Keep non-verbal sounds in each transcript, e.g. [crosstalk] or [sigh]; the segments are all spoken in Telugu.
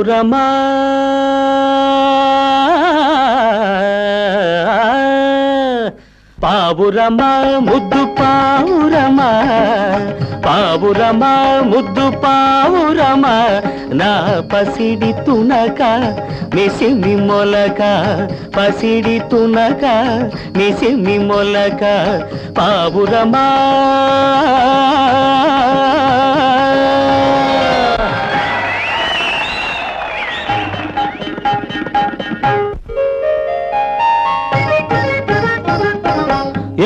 పావురమా పావురమా ముద్దు పావురమా? పావురమా ముద్దు పావురమా? నా పసిడి తునక మిసిమి మొలక పసిడి తునక మిసిమి మొలక పావురమా?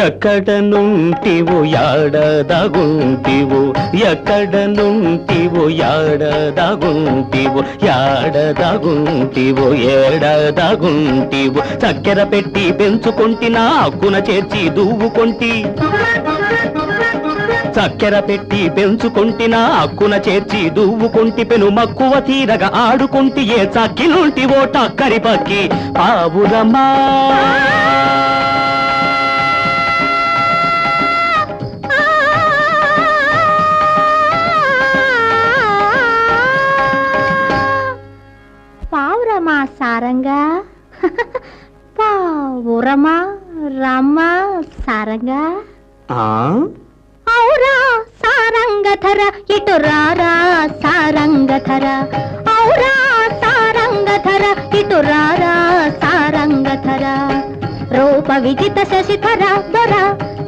ఎక్కడ నుంటివు యాడదగుంటివు? ఎక్కడ నుంటివు యాడదగుంటివు? యాడదగుంటివు ఏడదగుంటివు? చక్కెర పెట్టి పెంచుకొంటి నా చేర్చి దువ్వుకుంటి. చక్కెర పెట్టి పెంచుకొంటి నా చేర్చి దువ్వుకుంటి. పెను మక్కువ తీరగా ఆడుకొంటి ఏ చక్కి నుంటి ఓ టక్కరి పక్కి. సారంగా? [laughs] పావురమా రమ్మ సారంగా? ఔరా సారంగధర ఇటు రారా సారంగధర ఔరా సారంగధర ఇటు రారా సారంగధర రూప విజిత శశిధర దొర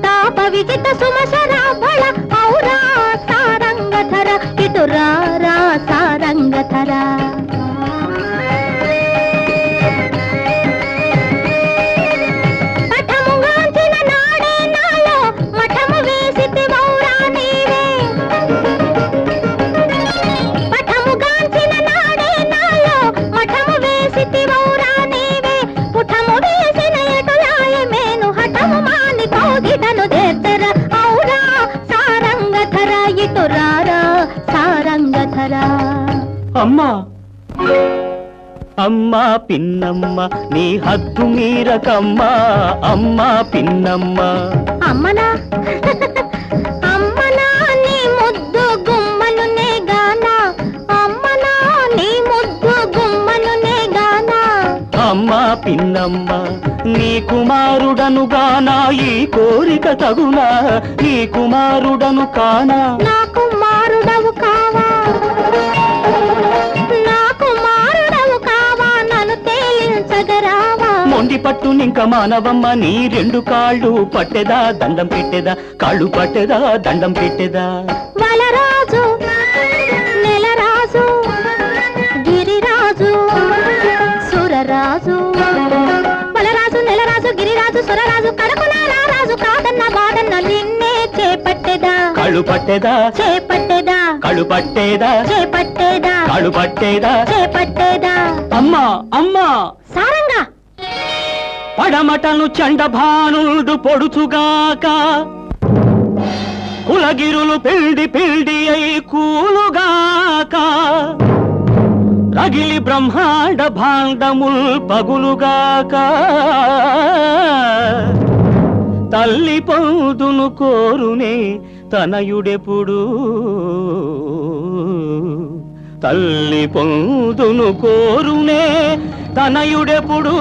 తాప విజిత సుమశర బళ ఔరా సారంగధర ఇటు రారా సారంగధర అమ్మా. అమ్మా పిన్నమ్మ నీ హద్దు మీరకమ్మా. అమ్మా పిన్నమ్మ. అమ్మనా? అమ్మనా నీ ముద్దు గుమ్మనునే గానా అమ్మనా నీ ముద్దు గుమ్మనునే గానా అమ్మా పిన్నమ్మ నీ కుమారుడను గానా ఈ కోరిక తగునా? నీ కుమారుడను కానా? నాకు మారుడవు కావా మొండి పట్టు నింక మానవమ్మ నీ రెండు కాళ్ళు పట్టెదా దండం పెట్టెదా? కాళ్ళు పట్టెదా దండం పెట్టెదా? వలరాజు నెలరాజు గిరిరాజు సురరాజు. వలరాజు నెలరాజు గిరిరాజు సురరాజు కాదన్న బాదన్న నిన్నే చేపట్టెదా? కాళ్ళు పట్టెదా? చేపట్టెదా? కాళ్ళు పట్టేదా? చేపట్టేదా? కాళ్ళు పట్టేదా? చేపట్టేదా? అమ్మా అమ్మా! పడమటను చండభానుడు పొడుచుగాక. కులగిరులు పిండి పిండి అయి కూలుగాక. రగిలి బ్రహ్మాండ భాండముల్ పగులుగాక. తల్లి పౌదును కోరునే తనయుడెప్పుడు. తల్లి పొందును కోరునే తనయుడెప్పుడు?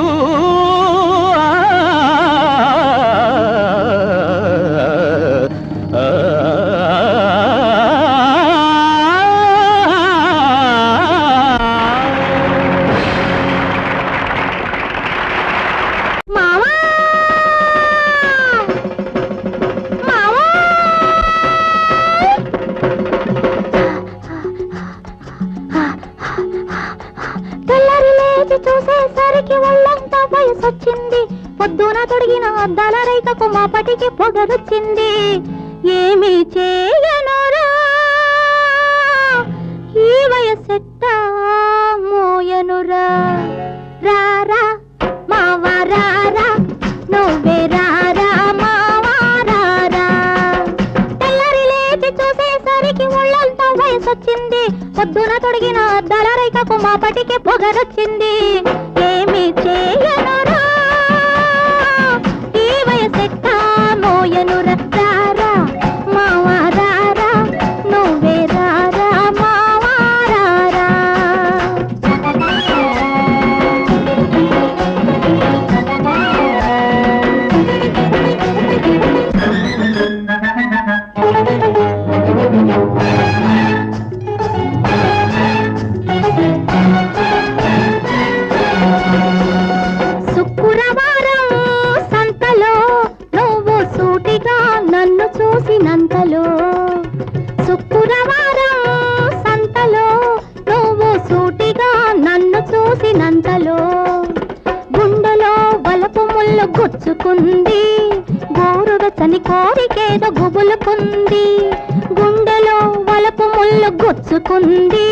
కోరికేదో గుబులుకుంది. గుండెలో వలపు ముళ్ళు గుచ్చుకుంది.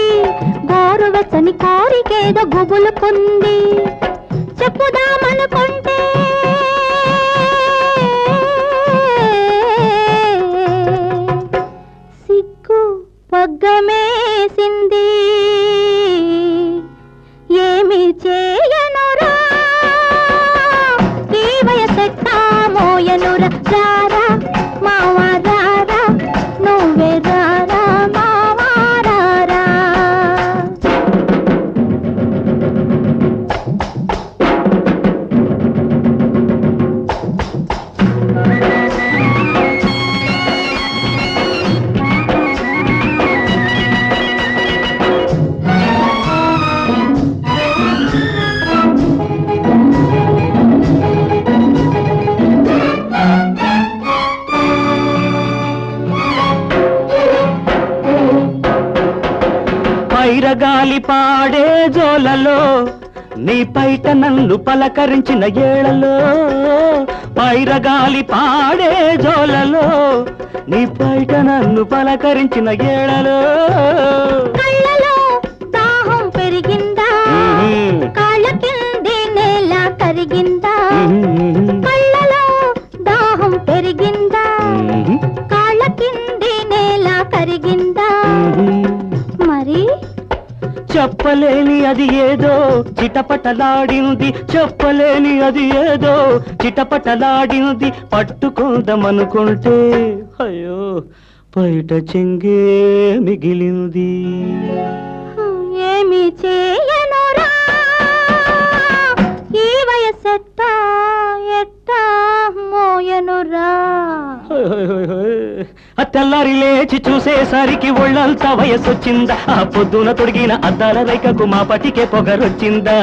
గోరువెచ్చని కోరికేదో గుబులుకుంది. చెప్పుదామనుకుంటే సిగ్గు పగ్గమేసింది. ఏమి చేయనురా? ఈ వయసెట్టా గాలి పాడే జోలలో నీ పైట నన్ను పలకరించిన ఏళలో పైరగాలి పాడే జోలలో నీ పైట నన్ను పలకరించిన ఏళలో చెప్పలేని అది ఏదో చిటపటలాడింది చెప్పలేని అది ఏదో చిటపటలాడింది పట్టుకుందామనుకుంటే అయ్యో బయట చెంగే మిగిలింది. ఏమి చేయనురా? ఈ వయసెట్టా మోయనురా తెల్లారి లేచి చూసేసరికి ఒళ్ళంతా వయసొచ్చిందా? ఆ పొద్దున తొడిగిన అద్దాల రేఖకు మా పటికే పొగరొచ్చిందా?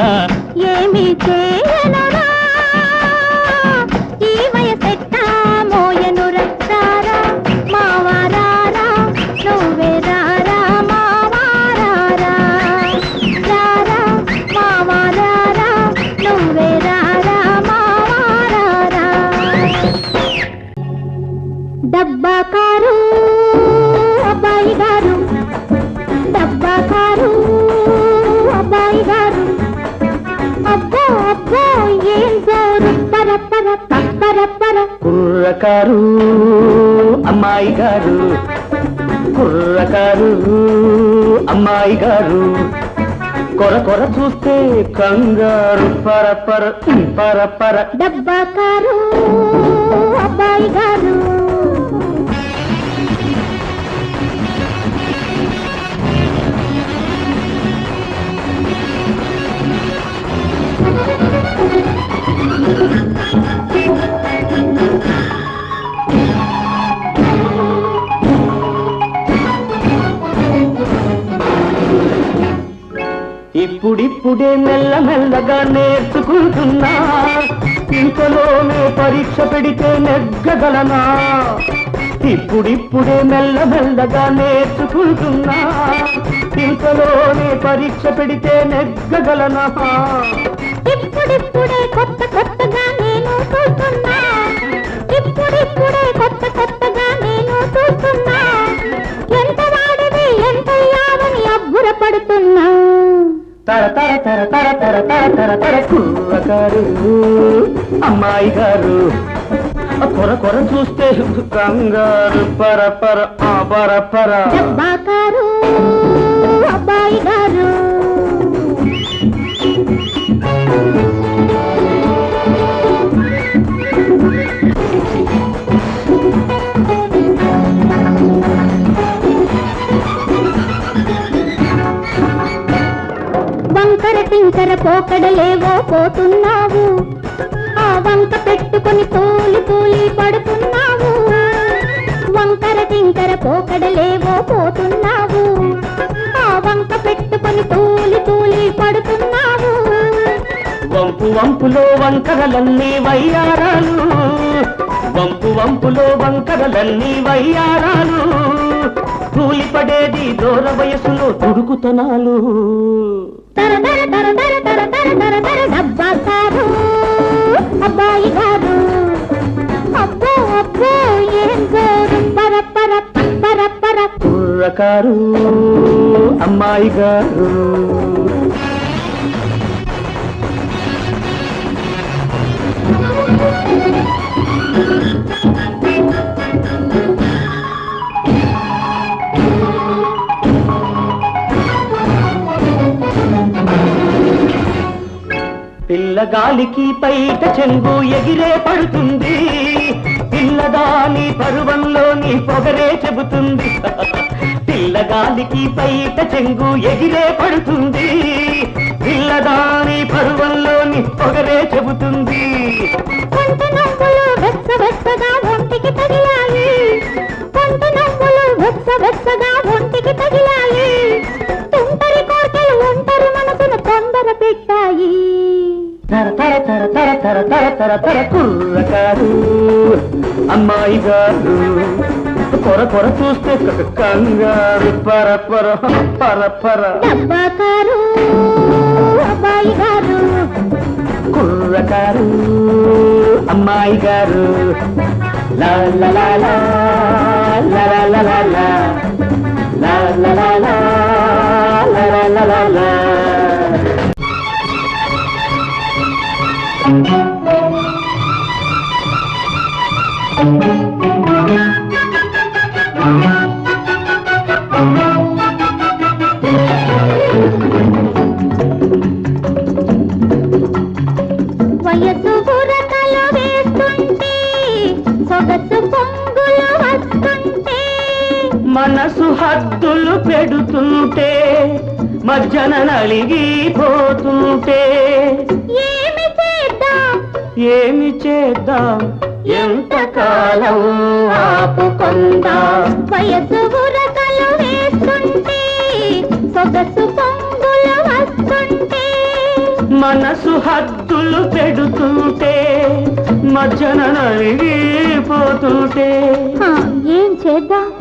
ఏమి చేయనురా. ఈ డబ్బా కారు అబ్బాయి గారు. డబ్బా కారు అబ్బాయి గారు. అబ్బో అబ్బో ఏం జోరు. పర పర పర పర. కుర్రకారు అమ్మాయి గారు. కుర్రకారు అమ్మాయి గారు. కొర కొర చూస్తే కంగారు. పర పర పర పర. డబ్బా కారు అబ్బాయి గారు. ఇప్పుడిప్పుడే మెల్ల మెల్లగా నేర్చుకుంటున్నా. ఇంతలోనే పరీక్ష పెడితే నెగ్గగలనా? ఇప్పుడిప్పుడే మెల్ల మెల్లగా నేర్చుకుంటున్నా. ఇంతలోనే పరీక్ష పెడితే నెగ్గగలనా? ఇప్పుడిప్పుడే కొత్త కొత్తగా నేను చూస్తున్నా. ఇప్పుడిప్పుడే కొత్త కొత్తగా నేను చూస్తున్నా. ఎంత వాడివి ఎంత యావని అబ్బురపడుతున్నా. తర తర తర తర తర తర తర తర కుర్రకారు అమ్మాయి గారు కొర కొర చూస్తే కంగారు. పర పర ఆ పర పర. అబ్బాయి గారు పోకడలేవో పోతున్నావు. ఆ వంక పెట్టుకొని తూలి తూలి పడుతున్నావు. వంకర టింకర పోకడలేవో పోతున్నావు. ఆ వంక పెట్టుకొని తూలి తూలి పడుతున్నావు. వంపు వంపులో వంకరలన్నీ వయ్యారాలు. వంపు వంపులో వంకరలన్నీ వయ్యారాలు. కూలిపడేది దూర వయసులో తుడుకుతనాలు తర తర తర తర తర డబ్బా కాదు అబ్బాయి కాదు అబ్బో అబ్బో ఏం గోరు పర పర పర పర కుర్రకారు అమ్మాయి గారు పిల్లగాలికి పైట చెంగు ఎగిరే పడుతుంది. పిల్లదాని పరువంలోని పొగరే చెబుతుంది. పిల్లగాలికి పైట చెంగు ఎగిరే పడుతుంది. పిల్లదాని పరువంలోని పొగరే చెబుతుంది. కొంత నవ్వులు వెచ్చ వెచ్చగా ఒంటికి తగిలాలి కొంత నవ్వులు వెచ్చ వెచ్చగా ఒంటికి తగిలాయి. తర తర తర తర కుర్రకారు అమ్మాయి గారు పొర పొర చూస్తే కంగారు పర పర పర పర డబ్బా కారు అబ్బాయి గారు కుర్రకారు అమ్మాయి గారు లా లా లా లా లా లా లా లా లా లా లా లా లా లా లా లా లా లా మనసు హద్దులు పెడుతుంటే మజ్జన నలిగిపోతుంటే ఏమి చేద్దాం? ఏమి చేద్దాం? ఎంతకాలం ఆపుకుందాం? వయసు వేస్తుంటే సొగసు పొంగులు వస్తుంటే. మనసు హద్దులు పెడుతుంటే నలిగిపోతుంటే హా, ఏం చేద్దాం?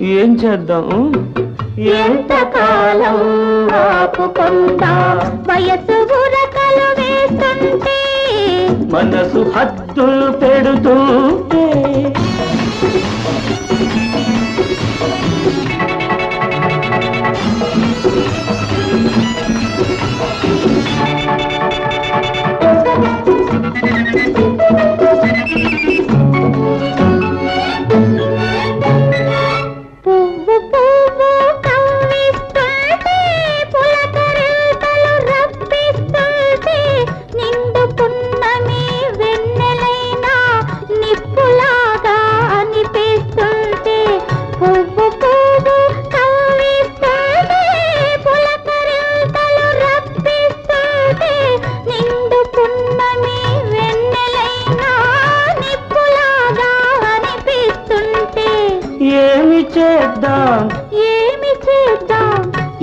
ఏం చేద్దాం? ఎంతకాలం ఆపుకుందాం? వయసు బురకలు వేస్తుంటే మనసు హద్దులు పెడుతూ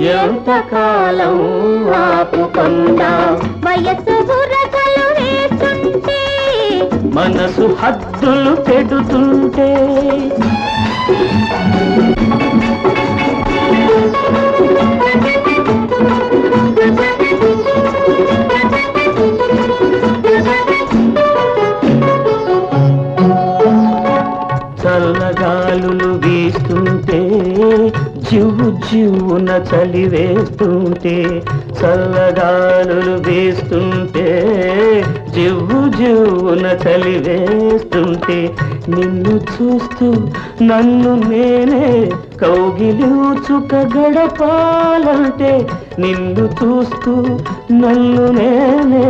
ఎంతకాలం ఆపుకుందాం వయసు బుర్రకలు వేస్తుంటే మనసు హద్దులు పెడుతుంటే. చల్లగాలులు వీస్తుంటే జివ్వు జివ్వున చలి వేస్తుంటే చల్లగాలులు వీస్తుంటే జివ్వు జివ్వున చలి వేస్తుంటే నిన్ను చూస్తూ నన్ను నేనే కౌగిలించుక గడపాలంటే నిన్ను చూస్తూ నన్ను నేనే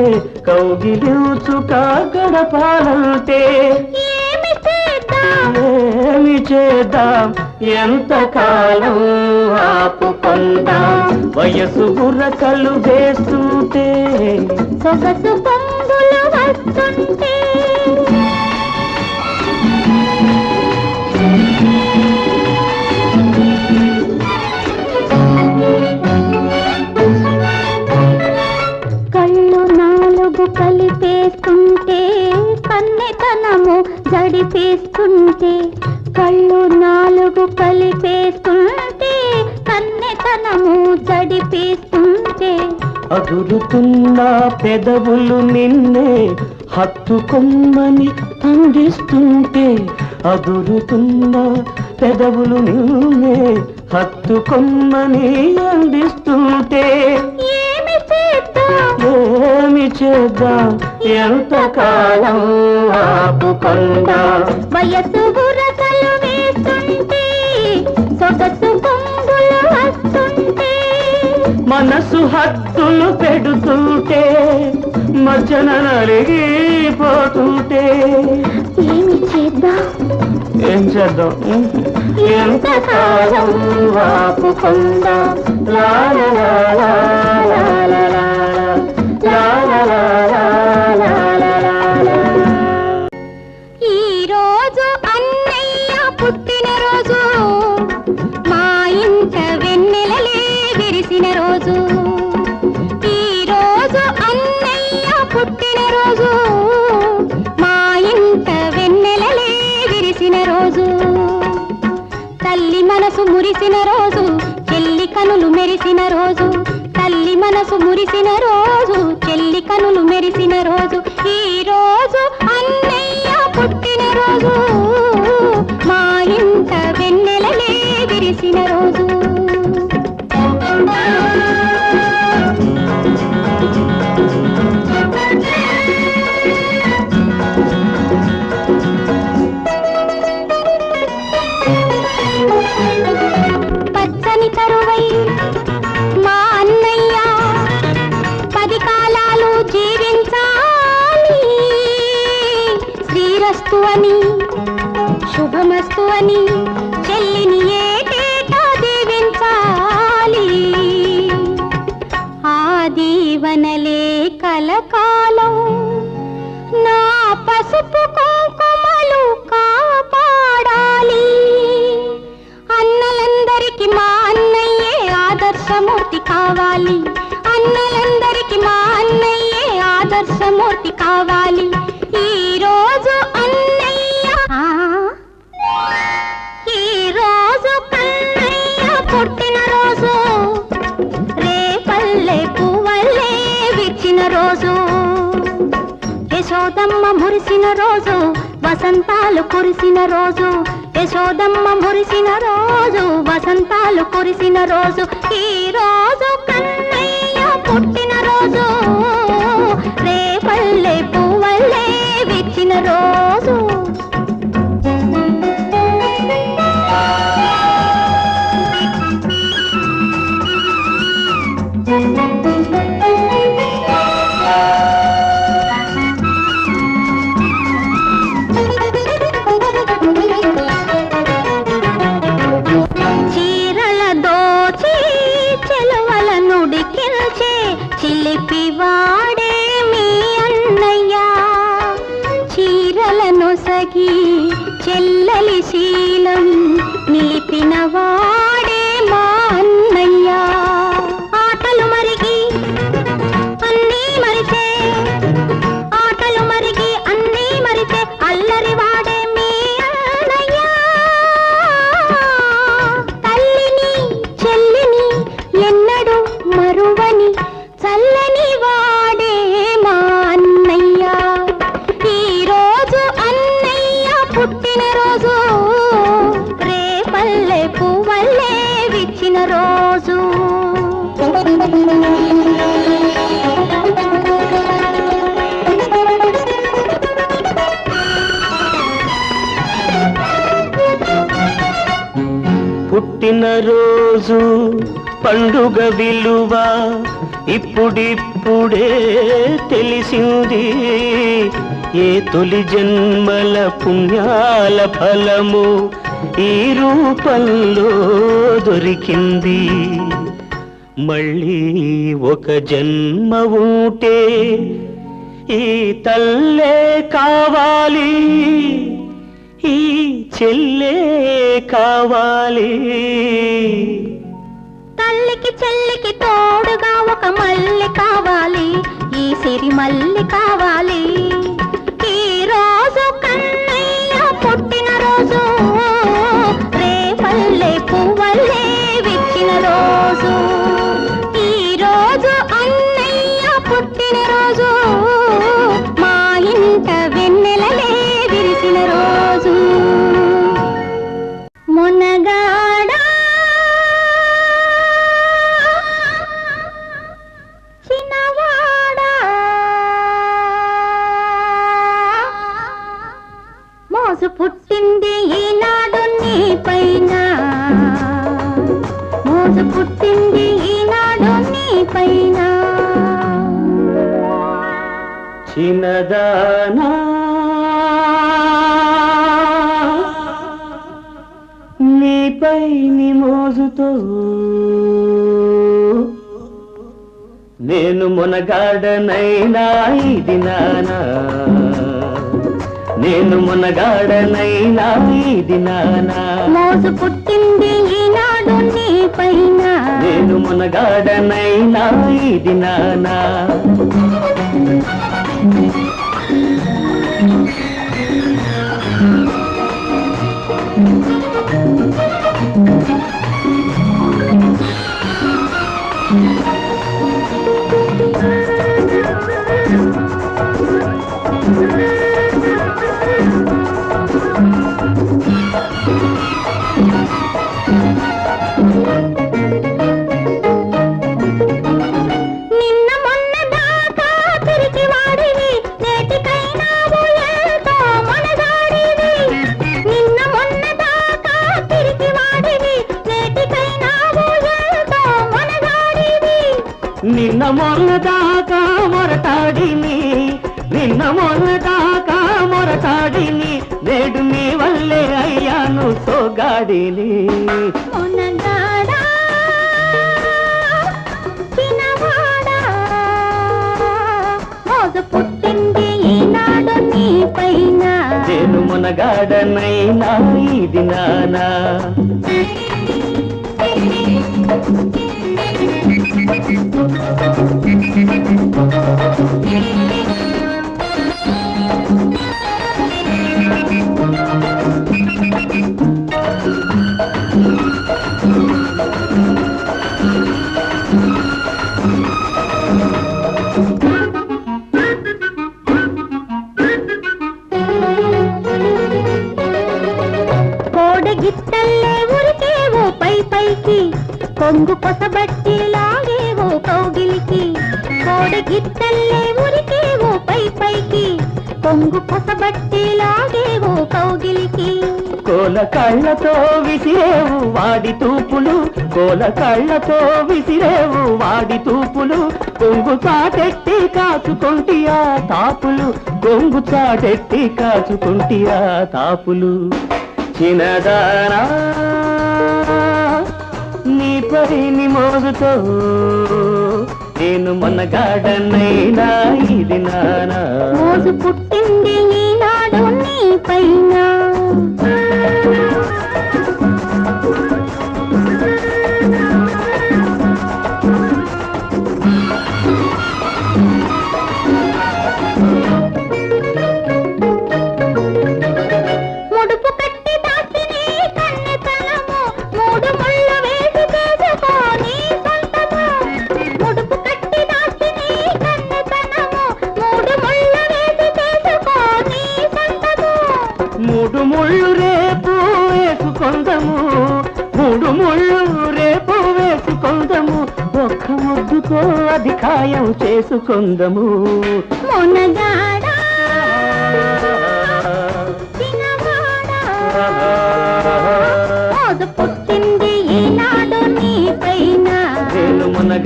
కౌగిలించుక గడపాలంటే. ఏమి చేద్దాం. ఏమి చేద్దాం ఎంతకాలం ఆపుకుందాం. వయసు బుర్రకలు వేస్తుంటే సొగసు పొంగులు వస్తుంటే. కళ్ళు నాలుగు కలిపేస్తుంటే కన్నెతనము జడిపేస్తుంటే. కళ్ళు నాలుగు కలిపేస్తుంటే కన్నెతనము చడిపేస్తుంటే అదురుతున్న పెదవులు నిన్నే హత్తుకొమ్మని అందిస్తుంటే అదురుతున్న పెదవులు నిన్నే హత్తుకొమ్మని అందిస్తుంటే. ఏమి చేద్దాం? ఎంతకాలం ఆపుకుండా వయసు మనసు హత్తులు పెడుతుంటే మచ్చన నలిగిపోతుంటే ఏమి చేద్దాం ఏం చేద్దాం ఎంత కాలం వాపుకుందాం లాల లాల మనసు రోజు చెల్లి కనులు మెరిసిన రోజు తల్లి మనసు మురిసిన రోజు. శుభమస్తు అని మురిసిన రోజు వసంతాలు కురిసిన రోజు యశోదమ్మ మురిసిన రోజు వసంతాలు కురిసిన రోజు ఈ రోజు కన్నయ్య పుట్టి ನವಾ ఇప్పుడిప్పుడే తెలిసింది ఏ తొలి జన్మల పుణ్యాల ఫలము ఈ రూపంలో దొరికింది. మళ్ళీ ఒక జన్మ ఉంటే ఈ తల్లే కావాలి ఈ చెల్లే కావాలి. తల్లికి చెల్లికి తోడుగా ఒక మల్లి కావాలి ఈ సిరి మల్లి కావాలి. ఈ రోజు కన్నా నేను మునగాడనైనా ఇది నానా. పుట్టింది ఈనాడు నీ పైన? నేను మునగాడనైనా ఇది నానా. నిన్న మొన్న దాకా మొరటాడిని నిన్న మొన్న దాకా మొరటాడిని నేడు నీ వల్లే అయ్యాను సోగాడిని మునగాడా చిన్నవాడా మోజు పుట్టింది ఈనాడు నీ పైన నేను మునగాడనైనా ఇది నానా కోడి కొంగు పొసబట్టి లాగేవో కౌగిలికి కోడి గిట్టల్లే మురికేవో పై పైకి కొంగు పొసబట్టి లాగేవో కౌగిలికి. కోల కళ్ళతో విసిరేవు వాడి తూపులు కోల కళ్ళతో విసిరేవు వాడి తూపులు కొంగు చాటెట్టి కాచుకుంటియా తాపులు కొంగు చాటెట్టి కాచుకుంటియా తాపులు. చిన్నదానా నీ మోగుతో నేను మనగాడనైనా ఇది నానా. మోజు పుట్టింది ఈనాడు నీ పైనా.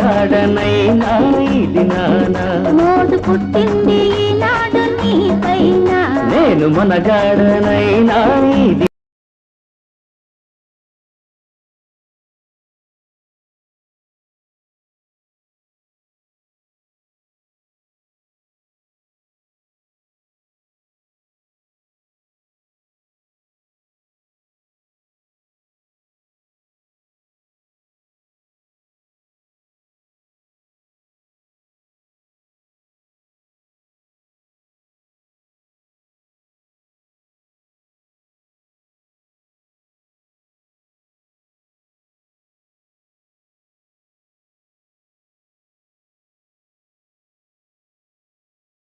నేను మునగాడనైనా ఇది నానా? మోజు పుట్టింది ఈనాడు నీ పైన నేను మునగాడనైనా ఇది